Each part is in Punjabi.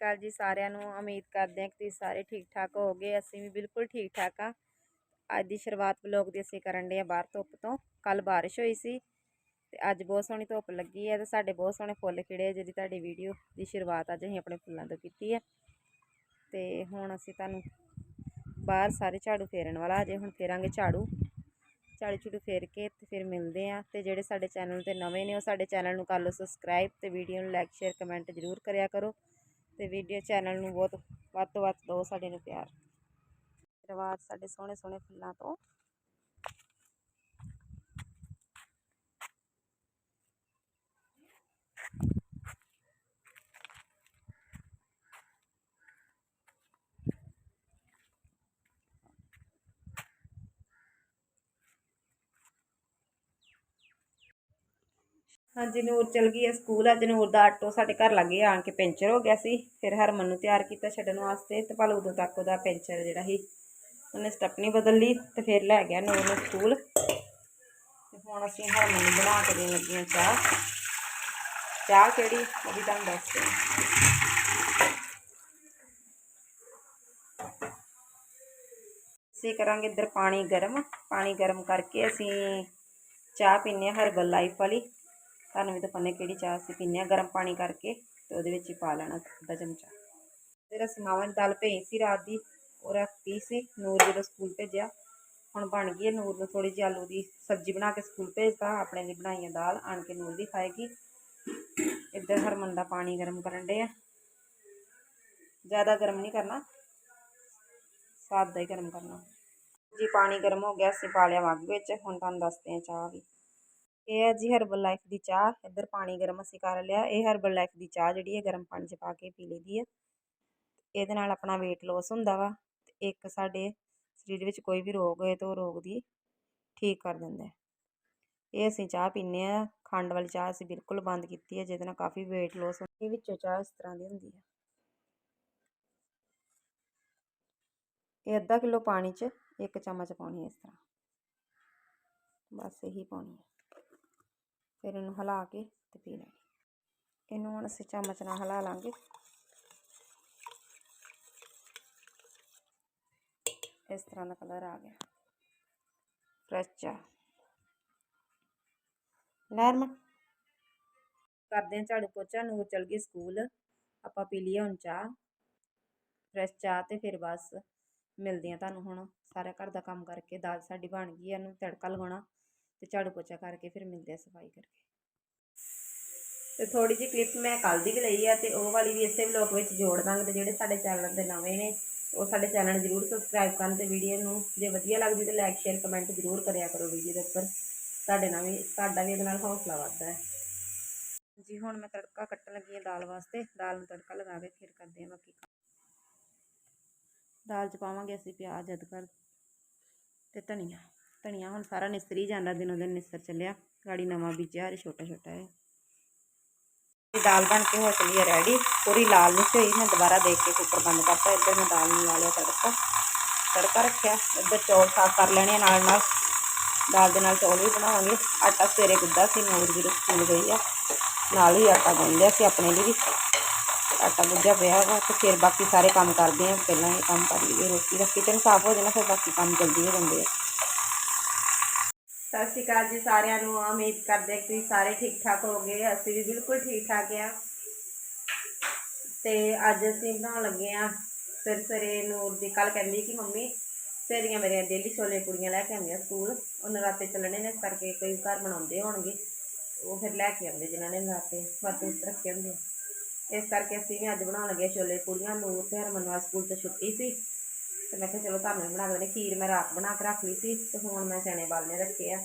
ਅਕਾਲ ਜੀ ਸਾਰਿਆਂ ਨੂੰ ਉਮੀਦ ਕਰਦੇ ਹਾਂ ਕਿ ਤੁਸੀਂ ਸਾਰੇ ਠੀਕ ਠਾਕ ਹੋਵੋਗੇ। ਅਸੀਂ ਵੀ ਬਿਲਕੁਲ ਠੀਕ ਠਾਕ ਆ ਅੱਜ ਦੀ ਸ਼ੁਰੂਆਤ ਵਲੌਗ ਦੀ ਅਸੀਂ ਕਰਨ ਦੇ ਆ ਬਾਹਰ ਧੁੱਪ ਤੋਂ। ਕੱਲ ਬਾਰਿਸ਼ ਹੋਈ ਸੀ ਤੇ ਅੱਜ ਬਹੁਤ ਸੋਹਣੀ ਧੁੱਪ ਲੱਗੀ ਹੈ ਤੇ ਸਾਡੇ ਬਹੁਤ ਸੋਹਣੇ ਫੁੱਲ ਖਿੜੇ ਜਿਹੜੀ ਤੁਹਾਡੀ ਵੀਡੀਓ ਦੀ ਸ਼ੁਰੂਆਤ ਅੱਜ ਅਸੀਂ ਆਪਣੇ ਫੁੱਲਾਂ ਤੋਂ ਕੀਤੀ ਹੈ। ਤੇ ਹੁਣ ਅਸੀਂ ਤੁਹਾਨੂੰ ਬਾਹਰ ਸਾਰੇ ਝਾੜੂ ਫੇਰਨ ਵਾਲਾ ਅਜੇ ਹੁਣ ਫੇਰਾਂਗੇ ਝਾੜੂ। ਝਾੜੂ ਝੂੜੂ ਫੇਰ ਕੇ ਤੇ ਫਿਰ ਮਿਲਦੇ ਆ ਤੇ ਜਿਹੜੇ ਸਾਡੇ ਚੈਨਲ ਤੇ ਨਵੇਂ ਨੇ ਉਹ ਸਾਡੇ ਚੈਨਲ ਨੂੰ ਕਰ ਲਓ ਸਬਸਕ੍ਰਾਈਬ ਤੇ ਵੀਡੀਓ ਨੂੰ ਲਾਈਕ, ਸ਼ੇਅਰ, ਕਮੈਂਟ ਜ਼ਰੂਰ ਕਰਿਆ ਕਰੋ। ਤੇ ਵੀਡੀਓ ਚੈਨਲ ਨੂੰ ਬਹੁਤ ਵੱਧ ਤੋਂ ਵੱਧ ਦਿਓ ਸਾਡੇ ਨੂੰ ਪਿਆਰ। ਰਿਵਾਜ਼ ਸਾਡੇ ਸੋਹਣੇ ਸੋਹਣੇ ਫੁੱਲਾਂ ਤੋਂ। ਹਾਂਜੀ, ਨੂਰ ਚਲ ਗਈ ਹੈ ਸਕੂਲ। ਅੱਜ ਨੂਰ ਦਾ ਆਟੋ ਸਾਡੇ ਘਰ ਲੱਗੇ ਆਣ ਕੇ ਪੈਂਚਰ ਹੋ ਗਿਆ ਸੀ। ਫਿਰ ਹਰਮਨ ਨੂੰ ਤਿਆਰ ਕੀਤਾ ਛੱਡਣ ਵਾਸਤੇ ਤੇ ਭਲ ਉਦੋਂ ਤੱਕ ਉਹਦਾ ਪੈਂਚਰ ਜਿਹੜਾ ਸੀ, ਉਹਨੇ ਸਟੱਪਨੀ ਬਦਲ ਲਈ ਤੇ ਫਿਰ ਲੈ ਗਿਆ ਨੂਰ ਨੂੰ ਸਕੂਲ। ਤੇ ਹੁਣ ਅਸੀਂ ਹਰਮਨ ਨੂੰ ਬਣਾ ਕੇ ਦੇਣ ਲੱਗੀਆਂ ਚਾਹ। ਚਾਹ ਕਿਹੜੀ? ਉਹ ਵੀ ਤੁਹਾਨੂੰ ਦੱਸਦੇ ਹਾਂ ਅਸੀਂ ਕਰਾਂਗੇ ਇੱਧਰ ਪਾਣੀ ਗਰਮ। ਪਾਣੀ ਗਰਮ ਕਰਕੇ ਅਸੀਂ ਚਾਹ ਪੀਂਦੇ ਹਾਂ ਹਰਬਲ ਲਾਈਫ ਵਾਲੀ। ਤੁਹਾਨੂੰ ਵੀ ਤਾਂ ਪਤਾ ਕਿਹੜੀ ਚਾਹ ਅਸੀਂ ਪੀਂਦੇ ਹਾਂ, ਗਰਮ ਪਾਣੀ ਕਰਕੇ ਤੇ ਉਹਦੇ ਵਿੱਚ ਹੀ ਪਾ ਲੈਣਾ ਅੱਧਾ ਚਮਚਾ। ਫਿਰ ਅਸੀਂ ਮਾਵਾਂ ਦੀ ਦਾਲ ਭੇਜੀ ਸੀ ਰਾਤ ਦੀ, ਉਹ ਰੱਖਤੀ ਸੀ, ਨੂਰ ਜਦੋਂ ਸਕੂਲ ਭੇਜਿਆ, ਹੁਣ ਬਣ ਗਈ ਹੈ ਨੂਰ ਨੂੰ ਥੋੜੀ ਜਿਹੀ ਆਲੂ ਦੀ ਸਬਜ਼ੀ ਬਣਾ ਕੇ ਸਕੂਲ ਭੇਜਤਾ, ਆਪਣੇ ਲਈ ਬਣਾਈ ਹੈ ਦਾਲ, ਆਣ ਕੇ ਨੂਰ ਵੀ ਖਾਏਗੀ। ਇੱਧਰ ਹਰਮਨ ਦਾ ਪਾਣੀ ਗਰਮ ਕਰਨ ਦੇ ਆ ਜ਼ਿਆਦਾ ਗਰਮ ਨਹੀਂ ਕਰਨਾ, ਸਾਦਾ ਹੀ ਗਰਮ ਕਰਨਾ। ਜੀ, ਪਾਣੀ ਗਰਮ ਹੋ ਗਿਆ, ਅਸੀਂ ਪਾ ਲਿਆ ਮੱਗ ਵਿੱਚ, ਹੁਣ ਤੁਹਾਨੂੰ ਦੱਸਦੇ ਹਾਂ ਚਾਹ ਵੀ। ਇਹ ਹੈ ਜੀ ਹਰਬਲ ਲਾਈਫ ਦੀ ਚਾਹ, ਇੱਧਰ ਪਾਣੀ ਗਰਮ ਅਸੀਂ ਕਰ ਲਿਆ, ਇਹ ਹਰਬਲ ਲਾਈਫ ਦੀ ਚਾਹ ਜਿਹੜੀ ਹੈ ਗਰਮ ਪਾਣੀ 'ਚ ਪਾ ਕੇ ਪੀ ਲਈਦੀ ਹੈ। ਇਹਦੇ ਨਾਲ ਆਪਣਾ weight loss ਹੁੰਦਾ ਵਾ, ਤੇ ਇੱਕ ਸਾਡੇ ਸਰੀਰ ਵਿੱਚ ਕੋਈ ਵੀ ਰੋਗ ਹੋਏ ਤਾਂ ਉਹ ਰੋਗ ਦੀ ਠੀਕ ਕਰ ਦਿੰਦਾ ਹੈ। ਇਹ ਅਸੀਂ ਚਾਹ ਪੀਂਦੇ ਆ ਖੰਡ ਵਾਲੀ ਚਾਹ ਅਸੀਂ ਬਿਲਕੁਲ ਬੰਦ ਕੀਤੀ ਹੈ, ਜਿਹਦੇ ਨਾਲ ਕਾਫੀ weight loss ਹੁੰਦੀ ਇਹ ਵਿੱਚੋਂ ਚਾਹ ਇਸ ਤਰ੍ਹਾਂ ਦੀ ਹੁੰਦੀ ਹੈ। ਇਹ ਅੱਧਾ ਕਿਲੋ ਪਾਣੀ 'ਚ ਇੱਕ ਚਮਚ ਪਾਉਣੀ ਹੈ ਇਸ ਤਰ੍ਹਾਂ। ਬਸ ਇਹੀ ਪਾਉਣੀ ਹੈ। ਫਿਰ ਇਹਨੂੰ ਹਿਲਾ ਕੇ ਤੇ ਪੀ ਲੈਣੀ। ਇਹਨੂੰ ਹੁਣ ਅਸੀਂ ਚਮਚ ਨਾਲ ਹਿਲਾ ਲਾਂਗੇ। ਇਸ ਤਰ੍ਹਾਂ ਦਾ ਕਲਰ ਆ ਗਿਆ। ਫਰੈਸ਼ ਚਾਹ ਨਰਮ ਕਰਦੇ ਹਾਂ ਝਾੜੂ ਪੋਚਾ, ਨੂਰ ਚਲ ਗਈ ਸਕੂਲ। ਆਪਾਂ ਪੀ ਲਈ ਹੁਣ ਚਾਹ। ਫਰੈਸ਼ ਚਾਹ ਤੇ ਫਿਰ ਬਸ। ਮਿਲਦੇ ਆ ਤੁਹਾਨੂੰ ਹੁਣ। ਸਾਰਾ ਘਰ ਦਾ ਕੰਮ ਕਰਕੇ ਦਾਲ ਸਾਡੀ ਬਣ ਗਈ ਇਹਨੂੰ ਤੜਕਾ ਲਗਾਉਣਾ। ਤੇ ਝਾੜੂ ਪੋਚਾ ਕਰਕੇ ਫਿਰ ਮਿਲਦੇ ਆ ਸਫ਼ਾਈ ਕਰਕੇ। ਤੇ ਥੋੜੀ ਜਿਹੀ ਕਲਿੱਪ ਮੈਂ ਕੱਲ ਦੀ ਵੀ ਲਈ ਆ ਤੇ ਉਹ ਵਾਲੀ ਵੀ ਇਸੇ ਵਲੋਗ ਵਿੱਚ ਜੋੜ ਦਾਂਗੇ ਤੇ ਜਿਹੜੇ ਸਾਡੇ ਚੈਨਲ ਦੇ ਨਵੇਂ ਨੇ, ਉਹ ਸਾਡੇ ਚੈਨਲ ਜ਼ਰੂਰ ਸਬਸਕ੍ਰਾਈਬ ਕਰਨ ਤੇ ਵੀਡੀਓ ਨੂੰ ਜੇ ਵਧੀਆ ਲੱਗਦੀ ਤੇ ਲਾਈਕ ਸ਼ੇਅਰ ਕਮੈਂਟ ਜ਼ਰੂਰ ਕਰਿਆ ਕਰੋ ਵੀਡੀਓ ਦੇ ਉੱਪਰ। ਸਾਡੇ ਨਾਲ ਵੀ ਸਾਡਾ ਵੀ ਇਹਦੇ ਨਾਲ ਹੌਸਲਾ ਵੱਧਦਾ ਹੈ। ਜੀ, ਹੁਣ ਮੈਂ ਤੜਕਾ ਕੱਟਣ ਲੱਗੀ ਹਾਂ ਦਾਲ ਵਾਸਤੇ। ਦਾਲ ਨੂੰ ਤੜਕਾ ਲਗਾ ਕੇ ਫਿਰ ਕਰਦੇ ਹਾਂ ਬਾਕੀ ਦਾਲ 'ਚ ਪਾਵਾਂਗੇ ਅਸੀਂ ਪਿਆਜ਼, ਅਦਰਕ ਤੇ ਧਨੀਆ। ਧਨੀਆ ਹੁਣ ਸਾਰਾ ਨਿਸਰੀ ਜਾਂਦਾ, ਦਿਨੋਂ ਦਿਨ ਨਿਸਰ ਚੱਲਿਆ। ਗਾੜੀ ਨਵਾਂ ਬੀਜਿਆ ਹਰੇ ਛੋਟਾ ਛੋਟਾ ਹੈ। ਦਾਲ ਬਣ ਕੇ ਹੋ ਚਲੀ ਹੈ ਰੈਡੀ ਪੂਰੀ ਲਾਲ ਨਹੀਂ ਹੋਈ, ਮੈਂ ਦੁਬਾਰਾ ਦੇਖ ਕੇ ਕੁੱਕਰ ਬੰਦ ਕਰਤਾ, ਇੱਧਰ ਮੈਂ ਦਾਲ ਨੂੰ ਲਾ ਲਿਆ ਤੜਕਾ। ਤੜਕਾ ਰੱਖਿਆ, ਇੱਧਰ ਚੌਲ ਸਾਫ਼ ਕਰ ਲੈਣੇ ਨਾਲ ਨਾਲ। ਦਾਲ ਦੇ ਨਾਲ ਚੌਲ ਵੀ ਬਣਾਵਾਂਗੇ। ਆਟਾ ਸਵੇਰੇ ਗੁੱਦਾ ਸੀ, ਨੂਰ ਜਦੋਂ ਸਕੂਲ ਗਈ ਆ। ਨਾਲ ਹੀ ਆਟਾ ਗੁੰਨ ਲਿਆ ਸੀ ਆਪਣੇ ਲਈ ਵੀ। ਆਟਾ ਗੁੱਜਾ ਪਿਆ ਵਾ, ਤੇ ਫਿਰ ਬਾਕੀ ਸਾਰੇ ਕੰਮ ਕਰਦੇ ਆ। ਪਹਿਲਾਂ ਇਹ ਕੰਮ ਕਰ ਲਈਏ, ਰੋਟੀ ਦਾ ਕਿਚਨ ਸਾਫ਼ ਹੋ ਜਾਣਾ, ਫਿਰ ਬਾਕੀ ਕੰਮ ਜਲਦੀ ਹੋ ਜਾਂਦੇ ਆ। ਸਤਿ ਸ਼੍ਰੀ ਅਕਾਲ ਜੀ ਸਾਰਿਆਂ ਨੂੰ। ਉਮੀਦ ਕਰਦੇ ਕਿ ਤੁਸੀਂ ਸਾਰੇ ਠੀਕ ਠਾਕ ਹੋਗੇ ਅਸੀਂ ਵੀ ਬਿਲਕੁਲ ਠੀਕ ਠਾਕ ਆ ਤੇ ਅੱਜ ਅਸੀਂ ਬਣਾਉਣ ਲੱਗੇ ਆ ਫਿਰ ਸਵੇਰੇ ਨੂਰ ਦੀ ਕੱਲ ਕਹਿੰਦੀ ਕਿ ਮੰਮੀ ਸਹੇਲੀਆਂ ਮੇਰੀਆਂ ਡੇਲੀ ਛੋਲੇ ਪੂੜੀਆਂ ਲੈ ਕੇ ਆਉਂਦੀਆਂ ਸਕੂਲ। ਉਹ ਨਰਾਤੇ ਚੱਲਣੇ ਨੇ, ਇਸ ਕਰਕੇ ਕਈ ਘਰ ਬਣਾਉਂਦੇ ਹੋਣਗੇ। ਉਹ ਫਿਰ ਲੈ ਕੇ ਆਉਂਦੇ ਜਿਨ੍ਹਾਂ ਨੇ ਨਰਾਤੇ ਵਰਤ ਰੱਖੇ ਹੁੰਦੇ ਇਸ ਕਰਕੇ ਅਸੀਂ ਵੀ ਅੱਜ ਬਣਾਉਣ ਲੱਗੇ ਛੋਲੇ ਪੂੜੀਆਂ। ਨੂਰ ਤੇ ਹਰਮਨ ਵਾਲ ਸਕੂਲ ਤੋਂ ਛੁੱਟੀ ਸੀ। ਤੇ ਮੈਂ ਕਿਹਾ ਚਲੋ ਤੁਹਾਨੂੰ ਵੀ ਬਣਾ ਕੇ ਦੇਣੀ ਖੀਰ ਮੈਂ ਰਾਤ ਬਣਾ ਕੇ ਰੱਖ ਲਈ ਸੀ ਤੇ ਹੁਣ ਮੈਂ ਚਣੇ ਬਾਲਨੇ ਰੱਖੇ ਆ।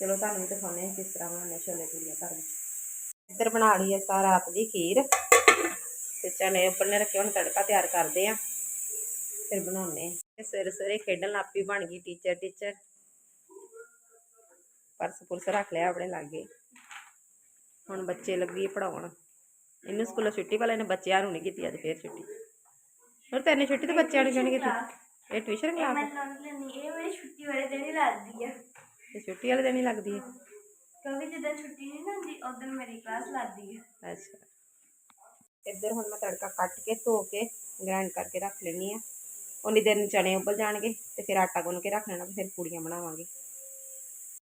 ਚਲੋ ਤੁਹਾਨੂੰ ਵੀ ਦਿਖਾਉਂਦੇ ਕਿਸ ਤਰ੍ਹਾਂ ਬਣਾਉਣੇ ਛੋਲੇ ਪੂੜੀਆਂ ਘਰ ਵਿੱਚ। ਇੱਧਰ ਬਣਾ ਲਈ ਅਸੀਂ ਰਾਤ ਦੀ ਖੀਰ। ਤੇ ਚਣੇ ਉੱਪਰ ਰੱਖੇ, ਹੁਣ ਤੜਕਾ ਤਿਆਰ ਕਰਦੇ ਆ। ਫਿਰ ਬਣਾਉਣੇ ਆ। ਸਵੇਰੇ ਸਵੇਰੇ ਖੇਡਣ ਲੱਪੀ ਬਣ ਗਈ ਟੀਚਰ ਟੀਚਰ ਪਰਸ ਪੁਰਸ ਰੱਖ ਲਿਆ ਆਪਣੇ ਲਾਗੇ। ਹੁਣ ਬੱਚੇ ਲੱਗੀ ਪੜਾਉਣ ਇਹਨੂੰ ਸਕੂਲੋਂ ਛੁੱਟੀ ਵਾਲੇ ਨੇ, ਬੱਚਿਆਂ ਨੂੰ ਨਹੀਂ ਕੀਤੀ ਅੱਜ ਫੇਰ ਛੁੱਟੀ। ਹੋਰ ਤੈਨੂੰ ਛੁੱਟੀ ਤੇ ਬੱਚਿਆਂ ਨੂੰ ਕਿਉਂ ਨਹੀਂ ਕੀਤੀ ਇਹ ਟਿਊਸ਼ਨ ਕਲਾਸ ਮੈਂ ਨਾਲ ਲੈਣੀ ਇਹ ਮੇਰੀ ਛੁੱਟੀ ਵਾਲੇ ਦਿਨ ਹੀ ਲੱਗਦੀ ਆ ਤੇ ਛੁੱਟੀ ਵਾਲੇ ਦਿਨ ਹੀ ਲੱਗਦੀ ਹੈ ਕਿਉਂਕਿ ਜਦੋਂ ਛੁੱਟੀ ਨਹੀਂ ਨਾ ਹੁੰਦੀ ਉਦੋਂ ਮੇਰੀ ਕਲਾਸ ਲੱਗਦੀ ਆ ਅੱਛਾ ਇੱਧਰ ਹੁਣ ਮੈਂ ਤੜਕਾ ਕੱਟ ਕੇ ਧੋ ਕੇ ਗ੍ਰਾਈਂਡ ਕਰਕੇ ਰੱਖ ਲੈਣੀ ਆ ਉਨੀ ਦੇਰ ਨੂੰ ਚਣੇ ਉੱਬਲ ਜਾਣਗੇ ਤੇ ਫਿਰ ਆਟਾ ਗੁੰਨ ਕੇ ਰੱਖ ਲੈਣਾ ਤੇ ਫਿਰ ਪੂੜੀਆਂ ਬਣਾਵਾਂਗੇ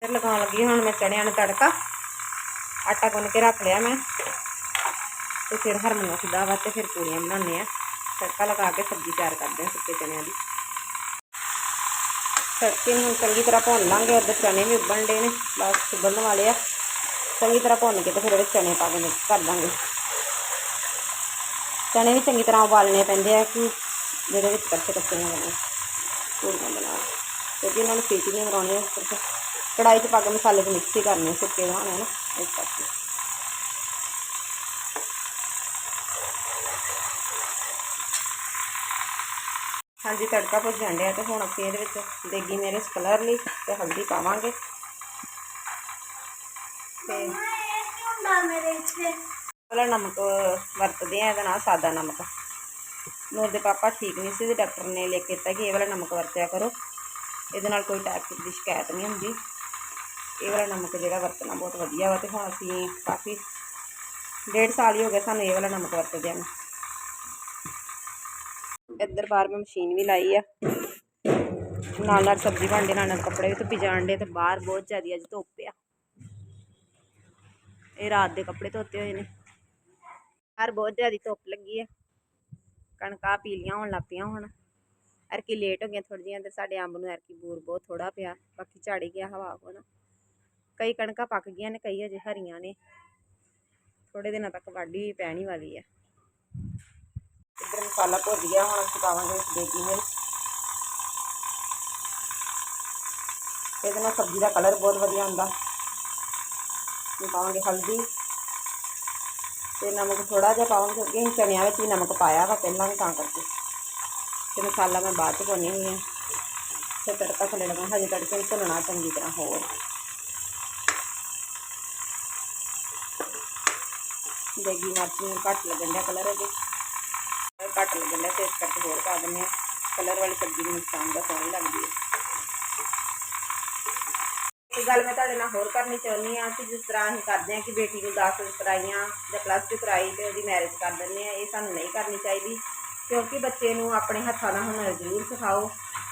ਫਿਰ ਲਗਾਉਣ ਲੱਗੀ ਹੁਣ ਮੈਂ ਚਣਿਆਂ ਨੂੰ ਤੜਕਾ ਆਟਾ ਗੁੰਨ ਕੇ ਰੱਖ ਲਿਆ ਮੈਂ ਤੇ ਫਿਰ ਹਰਮਨ ਖੁਦਾ ਵਾ ਤੇ ਫਿਰ ਪੂੜੀਆਂ ਬਣਾਉਂਦੇ ਆ ਤੜਕਾ ਲਗਾ ਕੇ ਸਬਜ਼ੀ ਤਿਆਰ ਕਰਦੇ ਆ ਸੁੱਕੇ ਚਨਿਆਂ ਦੀ ਤੜਕੇ ਨੂੰ ਹੁਣ ਚੰਗੀ ਤਰ੍ਹਾਂ ਭੁੰਨ ਲਾਂਗੇ ਉੱਧਰ ਚਨੇ ਵੀ ਉੱਬਲਣ ਡੇ ਨੇ ਬਸ ਉਬਲਣ ਵਾਲੇ ਆ ਚੰਗੀ ਤਰ੍ਹਾਂ ਭੁੰਨ ਕੇ ਤੇ ਫਿਰ ਇਹਦੇ 'ਚ ਚਨੇ ਪਾ ਕੇ mix ਕਰ ਦਾਂਗੇ ਚਨੇ ਵੀ ਚੰਗੀ ਤਰ੍ਹਾਂ ਉਬਾਲਣੇ ਪੈਂਦੇ ਆ ਕਿ ਜਿਹੜੇ ਵਿੱਚ ਕੱਚੇ ਕੱਚੇ ਨਾ ਬਣੇ ਪੂੜੀਆਂ ਬਣਾ ਕਿਉਂਕਿ ਇਹਨਾਂ ਨੂੰ ਸੀਟੀ ਨਹੀਂ ਮਰਾਉਣੀ ਹੈ ਕਰਕੇ ਕੜਾਈ 'ਚ ਪਾ ਕੇ ਮਸਾਲੇ 'ਚ ਮਿਕਸ ਹੀ ਕਰਨੇ ਸੁੱਕੇ ਬਣਾਉਣੇ ਆ ਨਾ ਇਸ ਕਰਕੇ ਹਾਂਜੀ, ਤੜਕਾ ਭੁੱਜ ਡਿਆ ਆ ਤੇ ਹੁਣ ਅਸੀਂ ਇਹਦੇ ਵਿੱਚ ਦੇਗੀ ਮੇਰੇ ਕਲਰ ਲਈ ਤੇ ਹਲਦੀ ਪਾਵਾਂਗੇ। ਤੇ ਇਹ ਮੇਰੇ ਇੱਥੇ ਵਾਲਾ ਨਮਕ ਵਰਤਦੇ ਆ ਇਹਦਾ ਨਾਂ ਸਾਦਾ ਨਮਕ। ਨੂਰ ਦੇ ਪਾਪਾ ਠੀਕ ਨਹੀਂ ਸੀ ਤੇ ਡਾਕਟਰ ਨੇ ਲਿਖ ਕੇ ਦਿੱਤਾ ਕਿ ਇਹ ਵਾਲਾ ਨਮਕ ਵਰਤਿਆ ਕਰੋ। ਇਹਦੇ ਨਾਲ ਕੋਈ ਟਾਈਪ ਦੀ ਸ਼ਿਕਾਇਤ ਨਹੀਂ ਹੁੰਦੀ। ਇਹ ਵਾਲਾ ਨਮਕ ਜਿਹੜਾ ਵਰਤਣਾ ਬਹੁਤ ਵਧੀਆ ਵਾ ਤੇ ਹੁਣ ਅਸੀਂ ਕਾਫੀ ਡੇਢ ਸਾਲ ਹੀ ਹੋ ਗਏ ਸਾਨੂੰ ਇਹ ਵਾਲਾ ਨਮਕ ਵਰਤਦਿਆਂ ਨੂੰ। ਇੱਧਰ ਬਾਹਰ ਮੈਂ ਮਸ਼ੀਨ ਵੀ ਲਾਈ ਆ। ਨਾਲ ਨਾਲ ਸਬਜ਼ੀ ਬਣਦੇ ਨਾਲ ਨਾਲ ਕੱਪੜੇ ਵੀ ਧੁੱਪੀ ਜਾਣ ਦੇ ਤੇ ਬਾਹਰ ਬਹੁਤ ਜ਼ਿਆਦਾ ਅੱਜ ਧੁੱਪ ਆ। ਇਹ ਰਾਤ ਦੇ ਕੱਪੜੇ ਧੋਤੇ ਹੋਏ ਨੇ। ਬਾਹਰ ਬਹੁਤ ਜ਼ਿਆਦਾ ਧੁੱਪ ਲੱਗੀ ਆ। ਕਣਕਾਂ ਪੀਲੀਆਂ ਹੋਣ ਲੱਗ ਪਈਆਂ ਹੁਣ। ਐਰਕੀ ਲੇਟ ਹੋ ਗਈਆਂ ਥੋੜ੍ਹੀਆਂ ਜਿਹੀਆਂ ਤੇ ਸਾਡੇ ਅੰਬ ਨੂੰ ਐਰਕੀ ਬੂਰ ਬਹੁਤ ਥੋੜਾ ਪਿਆ। ਬਾਕੀ ਝੜ ਗਿਆ ਹਵਾ ਕੋਲ। ਕਈ ਕਣਕਾਂ ਪੱਕ ਗਈਆਂ ਨੇ, ਕਈ ਅਜੇ ਹਰੀਆਂ ਨੇ। ਥੋੜੇ ਦਿਨਾਂ ਤੱਕ ਵਾਢੀ ਪੈਣੀ ਵਾਲੀ ਆ। ਮਸਾਲਾ ਭੁੱਜ ਗਿਆ ਹੁਣ ਅਸੀਂ ਪਾਵਾਂਗੇ ਵਿੱਚ ਦੇਗੀ ਮਿਰਚ ਇਹਦੇ ਨਾਲ ਸਬਜ਼ੀ ਦਾ ਕਲਰ ਬਹੁਤ ਵਧੀਆ ਆਉਂਦਾ। ਅਸੀਂ ਪਾਵਾਂਗੇ ਹਲਦੀ। ਤੇ ਨਮਕ ਥੋੜਾ ਜਿਹਾ ਪਾਵਾਂਗੇ, ਕਿਉਂਕਿ ਅਸੀਂ ਚਣਿਆਂ ਵਿੱਚ ਵੀ ਨਮਕ ਪਾਇਆ ਵਾ ਪਹਿਲਾਂ ਵੀ ਤਾਂ ਕਰਕੇ। ਤੇ ਮਸਾਲਾ ਮੈਂ ਬਾਅਦ ਚ ਪਾਉਂਦੀ ਹੁੰਦੀ ਹਾਂ ਤੇ ਤੜਕਾ ਥੱਲੇ ਲਗਾ ਹਜੇ ਤੜਕੇ ਨੂੰ ਭੁੰਨਣਾ ਚੰਗੀ ਤਰ੍ਹਾਂ ਹੋਰ। ਦੇਗੀ ਮਿਰਚ ਨੂੰ ਘੱਟ ਲੱਗਣ ਦਾ ਕਲਰ ਇਹਦੇ। ਘੱਟ ਲੱਗਣ ਦਾ ਤੇ ਇਸ ਕਰਕੇ ਹੋਰ ਪਾ ਦਿੰਦੇ ਹਾਂ। ਕਲਰ ਵਾਲੀ ਸਬਜ਼ੀ ਨੂੰ ਨੁਕਸਾਨ ਦਾ ਸੋਹਣੀ ਲੱਗਦੀ ਹੈ। ਇੱਕ ਗੱਲ ਮੈਂ ਤੁਹਾਡੇ ਨਾਲ ਹੋਰ ਕਰਨੀ ਚਾਹੁੰਦੀ ਆ ਕਿ ਜਿਸ ਤਰ੍ਹਾਂ ਅਸੀਂ ਕਰਦੇ ਆ ਕਿ ਬੇਟੀ ਨੂੰ 10 ਕਰਾਈਆਂ ਜਾਂ ਪਲੱਸ 2 ਕਰਾਈ ਤੇ ਉਹਦੀ ਮੈਰਿਜ ਕਰ ਦਿੰਦੇ ਆ ਇਹ ਸਾਨੂੰ ਨਹੀਂ ਕਰਨੀ ਚਾਹੀਦੀ। ਕਿਉਂਕਿ ਬੱਚੇ ਨੂੰ ਆਪਣੇ ਹੱਥਾਂ ਦਾ ਹੁਨਰ ਜ਼ਰੂਰ ਸਿਖਾਓ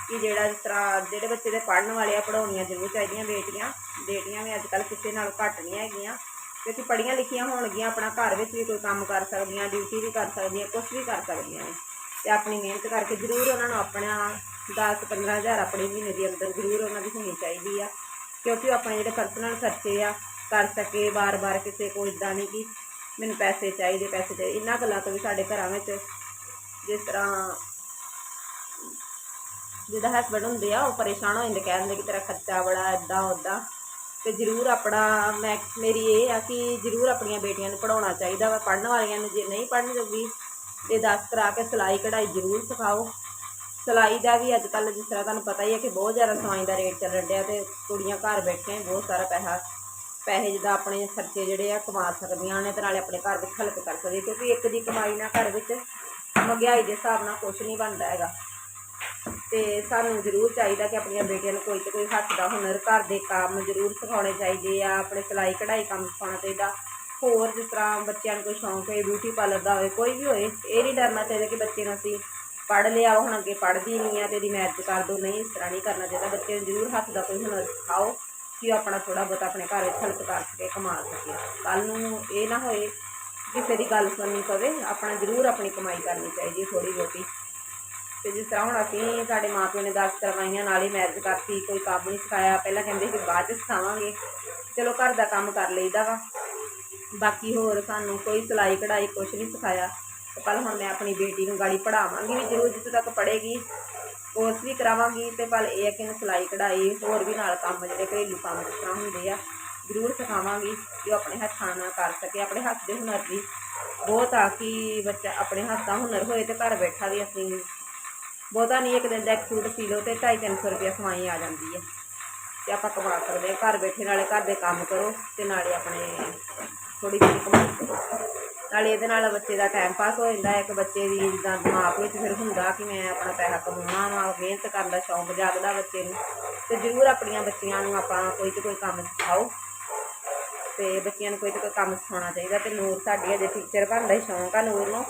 ਕਿ ਜਿਹੜਾ ਜਿਸ ਤਰ੍ਹਾਂ ਜਿਹੜੇ ਬੱਚੇ ਦੇ ਪੜ੍ਹਨ ਵਾਲੇ ਆ ਪੜਾਉਣੀਆਂ ਜ਼ਰੂਰ ਚਾਹੀਦੀਆਂ ਬੇਟੀਆਂ। ਬੇਟੀਆਂ ਵੀ ਅੱਜ ਕੱਲ੍ਹ ਕਿਸੇ ਨਾਲ ਘੱਟ ਨਹੀਂ ਹੈਗੀਆਂ। ਕਿਉਂਕਿ ਪੜ੍ਹੀਆਂ ਲਿਖੀਆਂ ਹੋਣਗੀਆਂ, ਆਪਣਾ ਘਰ ਵਿੱਚ ਵੀ ਕੋਈ ਕੰਮ ਕਰ ਸਕਦੀਆਂ ਡਿਊਟੀ ਵੀ ਕਰ ਸਕਦੀਆਂ ਕੁਝ ਵੀ ਕਰ ਸਕਦੀਆਂ ਨੇ। ਤੇ ਆਪਣੀ ਮਿਹਨਤ ਕਰਕੇ ਜ਼ਰੂਰ ਉਹਨਾਂ ਨੂੰ ਆਪਣਾ 10 15000 ਆਪਣੇ ਮਹੀਨੇ ਦੀ ਅੰਦਰ ਜ਼ਰੂਰ ਉਹਨਾਂ ਦੀ ਹੋਣੀ ਚਾਹੀਦੀ ਆ। ਕਿਉਂਕਿ ਉਹ ਆਪਣੇ ਜਿਹੜੇ ਪਰਸਨਲ ਖਰਚੇ ਆ, ਕਰ ਸਕੇ ਵਾਰ ਵਾਰ ਕਿਸੇ ਕੋਲ ਇਦਾਂ ਨਹੀਂ ਕਿ ਮੈਨੂੰ ਪੈਸੇ ਚਾਹੀਦੇ ਪੈਸੇ ਚਾਹੀਦੇ। ਇਹਨਾਂ ਗੱਲਾਂ ਤੋਂ ਵੀ ਸਾਡੇ ਘਰਾਂ ਵਿੱਚ ਜਿਸ ਤਰ੍ਹਾਂ ਜਿਹਦਾ ਹਸਬੰਡ ਹੁੰਦੇ ਆ, ਉਹ ਪਰੇਸ਼ਾਨ ਹੋ ਜਾਂਦੇ ਕਹਿੰਦੇ ਕਿ ਤੇਰਾ ਖਰਚਾ ਬੜਾ ਇਦਾਂ ਉਦਾਂ ਤੇ ਜ਼ਰੂਰ ਆਪਣਾ, ਮੈਂ, ਮੇਰੀ ਇਹ ਆ ਕਿ ਜ਼ਰੂਰ ਆਪਣੀਆਂ ਬੇਟੀਆਂ ਨੂੰ ਪੜਾਉਣਾ ਚਾਹੀਦਾ ਵਾ। ਪੜਨ ਵਾਲੀਆਂ ਨੂੰ ਜੇ ਨਹੀਂ ਪੜਨ ਜੋਗੀ, ਤੇ ਦੱਸ ਕਰਾ ਕੇ ਸਿਲਾਈ ਕਢਾਈ ਜ਼ਰੂਰ ਸਿਖਾਓ। ਸਿਲਾਈ ਦਾ ਵੀ ਅੱਜ ਕੱਲ੍ਹ ਜਿਸ ਤਰ੍ਹਾਂ ਤੁਹਾਨੂੰ ਪਤਾ ਹੀ ਹੈ ਕਿ ਬਹੁਤ ਜ਼ਿਆਦਾ ਸਵਾਈ ਦਾ ਰੇਟ ਚੱਲਣ ਡਿਆ ਤੇ ਕੁੜੀਆਂ ਘਰ ਬੈਠੀਆਂ ਹੀ ਬਹੁਤ ਸਾਰਾ ਪੈਸਾ, ਪੈਸੇ ਜਿੱਦਾਂ ਆਪਣੇ ਖਰਚੇ ਜਿਹੜੇ ਆ ਕਮਾ ਸਕਦੀਆਂ ਨੇ ਤੇ ਨਾਲੇ ਆਪਣੇ ਘਰ ਵਿੱਚ ਹੈਲਪ ਕਰ ਸਕਦੀਆਂ ਕਿਉਂਕਿ ਇੱਕ ਦੀ ਕਮਾਈ ਨਾਲ ਘਰ ਵਿੱਚ ਮਹਿੰਗਾਈ ਦੇ ਹਿਸਾਬ ਨਾਲ ਕੁਝ ਨਹੀਂ ਬਣਦਾ ਹੈਗਾ। ਤੇ ਸਾਨੂੰ ਜ਼ਰੂਰ ਚਾਹੀਦਾ ਕਿ ਆਪਣੀਆਂ ਬੇਟੀਆਂ ਨੂੰ ਕੋਈ ਤੇ ਕੋਈ ਹੱਥ ਦਾ ਹੁਨਰ, ਘਰ ਦੇ ਕੰਮ ਜ਼ਰੂਰ ਸਿਖਾਉਣੇ ਚਾਹੀਦੇ ਆ, ਆਪਣੇ ਸਿਲਾਈ ਕਢਾਈ ਕੰਮ ਸਿਖਾਉਣਾ ਚਾਹੀਦਾ। ਹੋਰ ਜਿਸ ਤਰ੍ਹਾਂ ਬੱਚਿਆਂ ਨੂੰ ਕੋਈ ਸ਼ੌਂਕ ਹੈ ਬਿਊਟੀ ਪਾਰਲਰ ਦਾ ਹੋਵੇ ਕੋਈ ਵੀ ਹੋਏ, ਇਹ ਨਹੀਂ ਡਰਨਾ ਚਾਹੀਦਾ ਕਿ ਬੱਚੇ ਨੂੰ ਅਸੀਂ ਪੜ੍ਹ ਲਿਆ, ਹੁਣ ਅੱਗੇ ਪੜ੍ਹਦੀ ਨਹੀਂ ਆ ਤੇ ਇਹਦੀ ਮੈਰਿਜ ਕਰ ਦੋ। ਨਹੀਂ, ਇਸ ਤਰ੍ਹਾਂ ਨਹੀਂ ਕਰਨਾ ਚਾਹੀਦਾ। ਬੱਚੇ ਨੂੰ ਜ਼ਰੂਰ ਹੱਥ ਦਾ ਕੋਈ ਹੁਨਰ ਸਿਖਾਓ ਕਿ ਉਹ ਆਪਣਾ ਥੋੜਾ ਬਹੁਤਾ ਆਪਣੇ ਘਰ ਵਿੱਚ ਹੈਲਪ ਕਰ ਸਕੇ, ਕਮਾ ਸਕੇ। ਕੱਲ ਨੂੰ ਇਹ ਨਾ ਹੋਏ, ਕਿਸੇ ਦੀ ਗੱਲ ਸੁਣਨੀ ਪਵੇ, ਆਪਣਾ ਜ਼ਰੂਰ ਆਪਣੀ ਕਮਾਈ ਕਰਨੀ ਚਾਹੀਦੀ ਹੈ ਥੋੜੀ ਬਹੁਤੀ। ਤੇ ਜਿਸ ਤਰ੍ਹਾਂ ਹੁਣ ਅਸੀਂ ਸਾਡੇ ਮਾਪਿਆਂ ਨੇ ਦਸ ਕਰਵਾਈਆਂ ਨਾਲ ਹੀ ਮੈਰਿਜ ਕਰਤੀ, ਕੋਈ ਕੰਮ ਨਹੀਂ ਸਿਖਾਇਆ। ਪਹਿਲਾਂ ਕਹਿੰਦੇ ਸੀ ਬਾਅਦ ਚ ਸਿਖਾਵਾਂਗੇ। ਚਲੋ ਘਰ ਦਾ ਕੰਮ ਕਰ ਲਈਦਾ ਵਾ। ਬਾਕੀ ਹੋਰ ਸਾਨੂੰ ਕੋਈ ਸਿਲਾਈ ਕਢਾਈ ਕੁਛ ਨਹੀਂ ਸਿਖਾਇਆ। ਤੇ ਕੱਲ ਹੁਣ ਮੈਂ ਆਪਣੀ ਬੇਟੀ ਨੂੰ ਗਾੜੀ ਪੜਾਵਾਂਗੀ ਵੀ ਜ਼ਰੂਰ ਜਿੱਥੇ ਤੱਕ ਪੜ੍ਹੇਗੀ ਕੋਰਸ ਵੀ ਕਰਾਵਾਂਗੀ। ਤੇ ਪਰ ਇਹ ਹੈ ਕਿ ਇਹਨੂੰ ਸਿਲਾਈ ਕਢਾਈ, ਹੋਰ ਵੀ ਨਾਲ ਕੰਮ ਜਿਹੜੇ ਘਰੇਲੂ ਕੰਮ ਜਿਸ ਤਰ੍ਹਾਂ ਹੁੰਦੇ ਆ, ਜ਼ਰੂਰ ਸਿਖਾਵਾਂਗੀ ਕਿ ਉਹ ਆਪਣੇ ਹੱਥਾਂ ਨਾਲ ਕਰ ਸਕੇ, ਆਪਣੇ ਹੱਥ ਦੇ ਹੁਨਰ ਦੀ। ਬਹੁਤ ਆ ਕਿ ਬੱਚਾ ਆਪਣੇ ਹੱਥ ਦਾ ਹੁਨਰ ਹੋਏ ਤੇ ਘਰ ਬੈਠਾ ਵੀ ਅਸੀਂ ਬਹੁਤਾ ਨਹੀਂ, ਇੱਕ ਦਿਨ ਦਾ ਇੱਕ ਸੂਟ ਸੀ ਲਓ ਤੇ 250 ਰੁਪਏ ਕਮਾਈ ਆ ਜਾਂਦੀ ਹੈ। ਤੇ ਆਪਾਂ ਕਮਾ ਸਕਦੇ ਹਾਂ। ਘਰ ਬੈਠੇ ਨਾਲੇ ਘਰ ਦੇ ਕੰਮ ਕਰੋ ਤੇ ਨਾਲੇ ਆਪਣੇ ਥੋੜੀ ਜਿਹੀ ਕਮਾਈ ਕਰੋ। ਨਾਲੇ ਇਹਦੇ ਨਾਲ ਬੱਚੇ ਦਾ ਟਾਈਮ ਪਾਸ ਹੋ ਜਾਂਦਾ ਹੈ। ਇੱਕ ਬੱਚੇ ਦੀ ਜਿੱਦਾਂ ਦਿਮਾਗ ਵਿੱਚ ਫਿਰ ਹੁੰਦਾ ਕਿ ਮੈਂ ਆਪਣਾ ਪੈਸਾ ਕਮਾਉਣਾ ਵਾ, ਮਿਹਨਤ ਕਰਨ ਦਾ ਸ਼ੌਂਕ ਜਾਗਦਾ ਬੱਚੇ ਨੂੰ। ਤੇ ਜ਼ਰੂਰ ਆਪਣੀਆਂ ਬੱਚੀਆਂ ਨੂੰ ਆਪਾਂ ਕੋਈ ਤੇ ਕੋਈ ਕੰਮ ਸਿਖਾਓ। ਤੇ ਬੱਚਿਆਂ ਨੂੰ ਕੋਈ ਤਾਂ ਕੋਈ ਕੰਮ ਸਿਖਾਉਣਾ ਚਾਹੀਦਾ ਤੇ ਨੂਰ ਸਾਡੀ ਅਜੇ ਟੀਚਰ ਬਣਦਾ ਹੀ ਸ਼ੌਂਕ ਆ ਨੂਰ ਨੂੰ।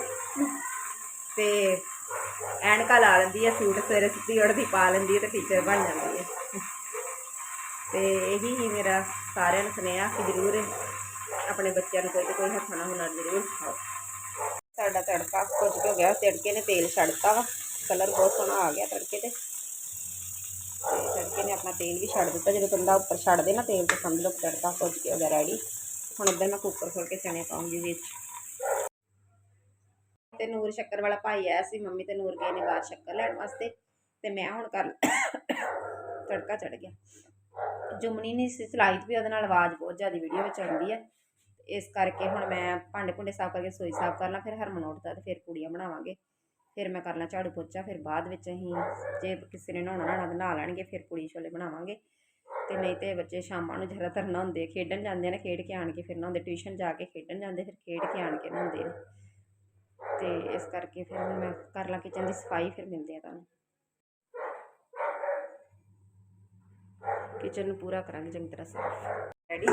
ਤੇ ਐਨਕਾ ਲਾ ਲੈਂਦੀ ਹੈ ਸੂਟ ਸਵੇਰੇ ਸੁੱਤੀ ਉੱਠਦੀ ਪਾ ਲੈਂਦੀ ਹੈ ਤੇ ਟੀਚਰ ਬਣ ਜਾਂਦੀ ਹੈ ਤੇ ਇਹੀ ਹੀ ਮੇਰਾ ਸਾਰਿਆਂ ਨੂੰ ਸੁਨੇਹਾ ਕਿ ਜ਼ਰੂਰ ਆਪਣੇ ਬੱਚਿਆਂ ਨੂੰ ਕੋਈ ਤੇ ਕੋਈ ਹੱਥਾਂ ਨਾਲ ਹੁਨਰ ਜ਼ਰੂਰ ਸਿਖਾਓ। ਸਾਡਾ ਤੜਕਾ ਕੁਝ ਹੋ ਗਿਆ, ਤੜਕੇ ਨੇ ਤੇਲ ਛੱਡਤਾ ਵਾ, ਕਲਰ ਬਹੁਤ ਸੋਹਣਾ ਆ ਗਿਆ ਤੜਕੇ ਤੇ। ਤੜਕੇ ਨੇ ਆਪਣਾ ਤੇਲ ਵੀ ਛੱਡ ਦਿੱਤਾ, ਜਦੋਂ ਬੰਦਾ ਉੱਪਰ ਛੱਡ ਦੇ ਨਾ ਤੇਲ ਤੇ ਸਮਝ ਲਓ ਤੜਕਾ ਕੁਝ ਕੇ ਹੋ ਗਿਆ ਰੈਡੀ ਹੁਣ ਇੱਧਰ ਮੈਂ ਕੁੱਕਰ ਖੋਲ ਕੇ ਚਣੇ ਪਾਉਂਗੀ ਵਿੱਚ। ਤੇ ਨੂਰ ਸ਼ੱਕਰ ਵਾਲਾ ਭਾਈ ਆਇਆ ਸੀ, ਮੰਮੀ ਤੇ ਨੂਰ ਗਏ ਨੇ ਬਾਹਰ ਸ਼ੱਕਰ ਲੈਣ ਵਾਸਤੇ, ਤੇ ਮੈਂ ਹੁਣ ਕਰ ਤੜਕਾ ਚੜ ਗਿਆ। ਜੁਮਣੀ ਨਹੀਂ ਸੀ ਸਲਾਈਟ ਵੀ ਉਹਦੇ ਨਾਲ ਆਵਾਜ਼ ਬਹੁਤ ਜ਼ਿਆਦਾ ਵੀਡੀਓ ਵਿੱਚ ਆਉਂਦੀ ਹੈ। ਇਸ ਕਰਕੇ ਹੁਣ ਮੈਂ ਭਾਂਡੇ ਭੁੰਡੇ ਸਾਫ਼ ਕਰਕੇ ਸੋਈ ਸਾਫ਼ ਕਰਨਾ ਫਿਰ ਹਰਮਨ ਉੱਠਦਾ ਤੇ ਫਿਰ ਕੁੜੀਆਂ ਬਣਾਵਾਂਗੇ। ਫਿਰ ਮੈਂ ਕਰਨਾ ਝਾੜੂ ਪੋਚਾ, ਫਿਰ ਬਾਅਦ ਵਿੱਚ ਅਸੀਂ ਜੇ ਕਿਸੇ ਨੇ ਨਹਾਉਣਾ ਨਹਾਉਣਾ ਤਾਂ ਨਹਾ ਲੈਣਗੇ, ਫਿਰ ਪੂੜੀ ਛੋਲੇ ਬਣਾਵਾਂਗੇ। ਤੇ ਨਹੀਂ ਤੇ ਬੱਚੇ ਸ਼ਾਮਾਂ ਨੂੰ ਜ਼ਿਆਦਾਤਰ ਨਹਾਉਂਦੇ ਖੇਡਣ ਜਾਂਦੇ ਨੇ, ਖੇਡ ਕੇ ਆਣ ਕੇ ਫਿਰ ਨਹਾਉਂਦੇ, ਟਿਊਸ਼ਨ ਜਾ ਕੇ ਖੇਡਣ ਜਾਂਦੇ, ਫਿਰ ਖੇਡ ਕੇ ਆਣ ਕੇ ਨਹਾਉਂਦੇ ਨੇ। ਤੇ ਇਸ ਕਰਕੇ ਫਿਰ ਹੁਣ ਮੈਂ ਕਰ ਲਾਂ ਕਿਚਨ ਦੀ ਸਫ਼ਾਈ, ਫਿਰ ਮਿਲਦੇ ਆ ਤੁਹਾਨੂੰ। ਕਿਚਨ ਨੂੰ ਪੂਰਾ ਕਰਾਂਗੇ ਚੰਗੀ ਤਰ੍ਹਾਂ ਸਾਫ਼। ਰੈਡੀ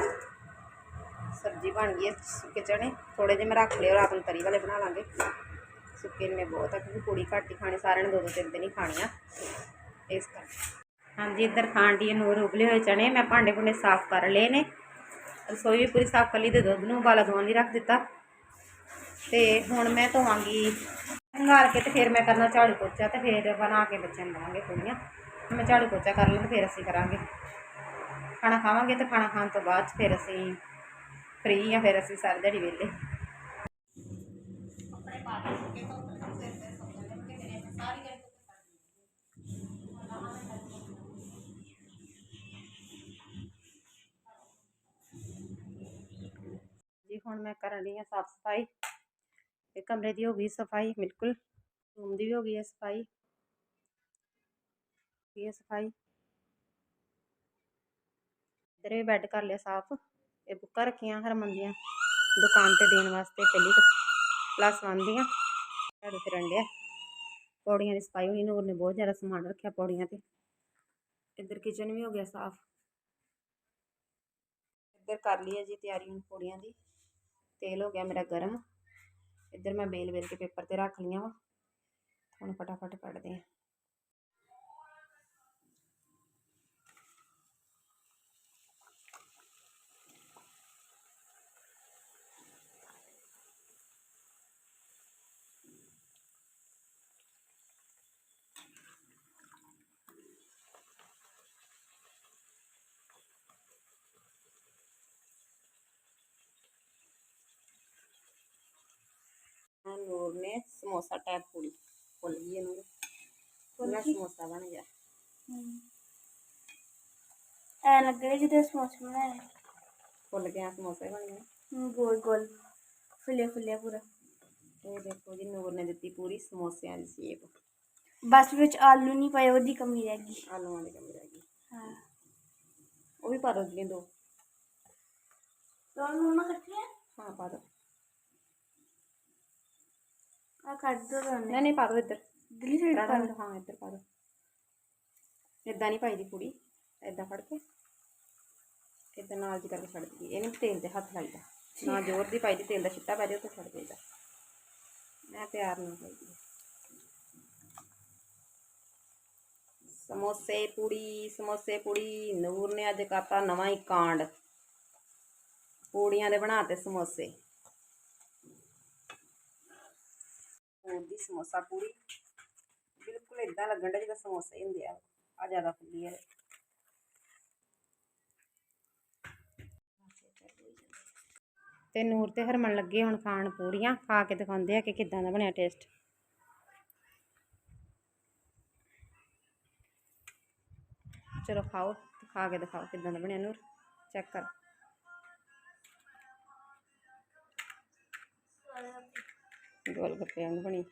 ਸਬਜ਼ੀ ਬਣ ਗਈ ਹੈ ਸੁੱਕੇ ਚਣੇ ਥੋੜੇ ਜਿਹੇ ਮੈਂ ਰੱਖ ਲਿਆ ਰਾਤ ਨੂੰ ਤਰੀ ਵਾਲੇ ਬਣਾ ਲਾਂਗੇ। ਸੁੱਕੇ ਨੇ ਬਹੁਤ ਆ, ਕਿਉਂਕਿ ਕੁੜੀ ਘੱਟ ਹੀ ਖਾਣੀ, ਸਾਰਿਆਂ ਨੇ ਦੋ ਦੋ ਤਿੰਨ ਦਿਨ ਹੀ ਖਾਣੀਆਂ ਇਸ ਕਰਕੇ। ਹਾਂਜੀ, ਇੱਧਰ ਖਾਣ ਦੀ ਨੂਰ ਉਬਲੇ ਹੋਏ ਚਣੇ, ਮੈਂ ਭਾਂਡੇ ਭੁੰਡੇ ਸਾਫ਼ ਕਰ ਲਏ ਨੇ। ਰਸੋਈ ਵੀ ਪੂਰੀ ਸਾਫ਼ ਕਰ ਲਈ ਤੇ ਦੁੱਧ ਨੂੰ ਉਬਾਲਾ ਦਵਾਉਣ ਲਈ ਰੱਖ ਦਿੱਤਾ। ਤੇ ਹੁਣ ਮੈਂ ਧੋਵਾਂਗੀ। ਹੰਗਾਲ ਕੇ ਤੇ ਫਿਰ ਮੈਂ ਕਰਨਾ ਝਾੜੂ ਪੋਚਾ ਤੇ ਫਿਰ ਬਣਾ ਕੇ ਬੱਚਿਆਂ ਨੂੰ ਦਵਾਂਗੇ ਕੁੜੀਆਂ। ਮੈਂ ਝਾੜੂ ਪੋਚਾ ਕਰ ਲਾਂ ਤੇ ਫਿਰ ਅਸੀਂ ਕਰਾਂਗੇ। ਖਾਣਾ ਖਾਵਾਂਗੇ ਤੇ ਖਾਣਾ ਖਾਣ ਤੋਂ ਬਾਅਦ ਫਿਰ ਅਸੀਂ ਫ੍ਰੀ ਆ ਫਿਰ ਅਸੀਂ ਸਾਰੀ ਦਿਹਾੜੀ ਵਿਹਲੇ। ਜੀ ਹੁਣ ਮੈਂ ਕਰਨ ਲਈ ਆ ਸਾਫ਼ ਸਫ਼ਾਈ। ਤੇ ਕਮਰੇ ਦੀ ਹੋ ਗਈ ਸਫ਼ਾਈ ਬਿਲਕੁਲ ਰੂਮ ਦੀ ਵੀ ਹੋ ਗਈ ਹੈ ਸਫ਼ਾਈ ਇਹ ਸਫ਼ਾਈ ਇੱਧਰ ਵੀ ਬੈੱਡ ਕਰ ਲਿਆ ਸਾਫ਼ ਇਹ ਬੁੱਕਾਂ ਰੱਖੀਆਂ ਹਰਮਨ ਦੀਆਂ ਦੁਕਾਨ ਤੇ ਦੇਣ ਵਾਸਤੇ ਪਹਿਲੀ ਕਲਾਸ ਵਨ ਦੀਆਂ ਝਾੜੂ ਫਿਰਨ ਡਿਆ ਪੌੜੀਆਂ ਦੀ ਸਫ਼ਾਈ ਹੋਈ ਨੂਰ ਨੇ ਬਹੁਤ ਜ਼ਿਆਦਾ ਸਮਾਨ ਰੱਖਿਆ ਪੌੜੀਆਂ ਤੇ ਇੱਧਰ ਕਿਚਨ ਵੀ ਹੋ ਗਿਆ ਸਾਫ਼ ਇੱਧਰ ਕਰ ਲਈ ਹੈ ਜੀ ਤਿਆਰੀ ਹੁਣ ਪੌੜੀਆਂ ਦੀ ਤੇਲ ਹੋ ਗਿਆ ਮੇਰਾ ਗਰਮ ਇੱਧਰ ਮੈਂ ਬੇਲ ਬੇਲ ਕੇ ਪੇਪਰ ਤੇ ਰੱਖ ਲਈਆਂ ਵਾ। ਹੁਣ ਫਟਾਫਟ ਕੱਢਦੇ ਹਾਂ ਹਾਂ ਨੂਰ ਨੇ ਸਮੋਸਾ ਟੈਪ ਪੂਰੀ ਫੁੱਲ ਗਈ ਹੈ ਨੂਰ ਪੂਰਾ ਸਮੋਸਾ ਬਣ ਗਿਆ ਐ ਲੱਗੇ ਜਿੱਦੇ ਸਮੋਸੇ ਬਣਾਏ ਫੁੱਲ ਗਿਆ ਸਮੋਸੇ ਬਣ ਗਏ ਹਮ, ਗੋਲ ਗੋਲ ਫੁੱਲੇ ਫੁੱਲੇ ਪੂਰਾ ਇਹ ਦੇਖੋ ਜੀ ਨੂਰ ਨੇ ਦਿੱਤੀ ਪੂਰੀ ਸਮੋਸਿਆਂ ਦੀ ਸ਼ੇਪ ਬਸ ਵਿੱਚ ਆਲੂ ਨਹੀਂ ਪਏ ਉਹਦੀ ਕਮੀ ਰਹਿ ਗਈ ਆਲੂਆਂ ਦੀ ਕਮੀ ਰਹਿ ਗਈ ਹਾਂ ਉਹ ਵੀ ਪਾ ਦੋ ਜੀ ਦੋ ਦੋਨੋਂ ਨਾ ਇਕੱਠੇ ਹਾਂ ਪਾ ਦੋ ਆ ਕੱਢ ਦੋ ਦੋਨੇ ਨਹੀਂ ਨਹੀਂ ਪਾ ਦੋ ਇੱਧਰ ਦਿੱਲੀ ਸਾਈਡ ਰਾਧਾ ਨੂੰ ਹਾਂ ਇੱਧਰ ਪਾ ਦੋ ਇਦਾਂ ਨਹੀਂ ਪਾਈ ਦੀ ਪੂੜੀ ਇਦਾਂ ਫੜ ਕੇ ਇਦਾਂ ਨਾਲ ਦੀ ਕਰਕੇ ਛੱਡ ਦਈਏ ਇਹਨੂੰ ਤੇਲ ਦੇ ਹੱਥ ਲਾਈਦਾ ਨਾ ਜ਼ੋਰ ਦੀ ਪਾਈ ਦੀ ਤੇਲ ਦਾ ਛਿੱਟਾ ਪੈ ਜਾਏ ਤਾਂ ਛੱਡ ਦੇਈਦਾ ਮੈਂ ਪਿਆਰ ਨਾਲ ਪਾਈ ਦੀ ਸਮੋਸੇ ਪੂੜੀ ਸਮੋਸੇ ਪੂੜੀ ਨੂਰ ਨੇ ਅੱਜ ਕਰਤਾ ਨਵਾਂ ਹੀ ਕਾਂਡ ਪੂੜੀਆਂ ਦੇ ਬਣਾਤੇ ਸਮੋਸੇ ਨੂਰ ਦੀ ਸਮੋਸਾ ਪੂੜੀ ਬਿਲਕੁਲ ਇਦਾਂ ਲੱਗਣ ਦਾ ਜਿਵੇਂ ਸਮੋਸੇ ਹੀ ਹੁੰਦੇ ਆ। ਆ ਜ਼ਿਆਦਾ ਫੁੱਲੀ ਹੈ ਤੇ ਨੂਰ ਤੇ ਹਰਮਨ ਲੱਗੇ ਹੁਣ ਖਾਣ ਪੂੜੀਆਂ ਖਾ ਕੇ ਦਿਖਾਉਂਦੇ ਆ ਕਿ ਕਿੱਦਾਂ ਦਾ ਬਣਿਆ ਟੇਸਟ। ਚਲੋ ਖਾਓ ਤੇ ਖਾ ਕੇ ਦਿਖਾਓ ਕਿੱਦਾਂ ਦਾ ਬਣਿਆ ਨੂਰ। ਚੈੱਕ ਕਰ। ਗੋਲ ਗੱਪੇ ਵਾਂਗ ਬਣੀ।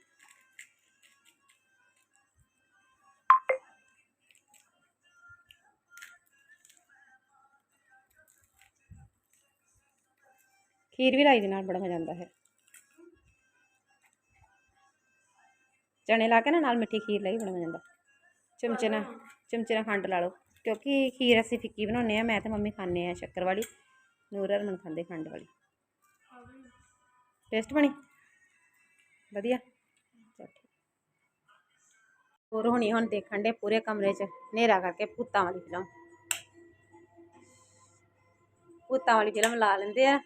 ਖੀਰ ਵੀ ਲਾਈ ਦੇ ਨਾਲ ਬੜਾ ਮਜ਼ਾ ਆਉਂਦਾ ਹੈ। ਚਣੇ ਲਾ ਕੇ ਨਾ ਨਾਲ ਮਿੱਠੀ ਖੀਰ ਲਈ ਬੜਾ ਮਜ਼ਾ ਆਉਂਦਾ। ਚਮਚੇ ਨਾਲ ਚਮਚੇ ਨਾਲ ਖੰਡ ਲਾ ਲਓ। ਕਿਉਂਕਿ ਖੀਰ ਅਸੀਂ ਫਿੱਕੀ ਬਣਾਉਂਦੇ ਆ ਮੈਂ ਤੇ ਮੰਮੀ ਖਾਂਦੇ ਆ ਸ਼ੱਕਰ ਵਾਲੀ। ਨੂਰ ਹਰਮਨ ਖਾਂਦੇ ਖੰਡ ਵਾਲੀ। ਟੇਸਟ ਬਣੀ? ਵਧੀਆ। ਚੱਲ ਠੀਕ। ਹੋਰ ਹੋਣੀ ਹੁਣ ਦੇਖਣ ਦੇ ਪੂਰੇ ਕਮਰੇ 'ਚ, ਹਨੇਰਾ ਕਰਕੇ ਭੂਤਾਂ ਵਾਲੀ ਫਿਲਮ ਭੂਤਾਂ ਵਾਲੀ ਫਿਲਮ ਲਾ ਲੈਂਦੇ ਆ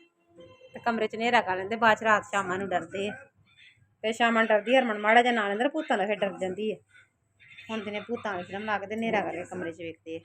ਤੇ ਕਮਰੇ 'ਚ ਹਨੇਰਾ ਕਰ ਲੈਂਦੇ, ਬਾਅਦ 'ਚ ਰਾਤ ਸ਼ਾਮਾਂ ਨੂੰ ਡਰਦੇ ਆ। ਫਿਰ ਸ਼ਾਮਾਂ ਨੂੰ ਡਰਦੀ ਹਰਮਨ ਮਾੜਾ ਜਿਹਾ ਨਾਲ ਅੰਦਰ ਭੂਤਾਂ ਦਾ ਫਿਰ ਡਰ ਜਾਂਦੀ ਹੈ ਹੁਣ ਦਿਨੇ ਭੂਤਾਂ ਵਾਲੀ ਫਿਲਮ ਲਾ ਕੇ ਤੇ ਹਨੇਰਾ ਕਰਕੇ ਕਮਰੇ 'ਚ ਵੇਖਦੇ ਆ।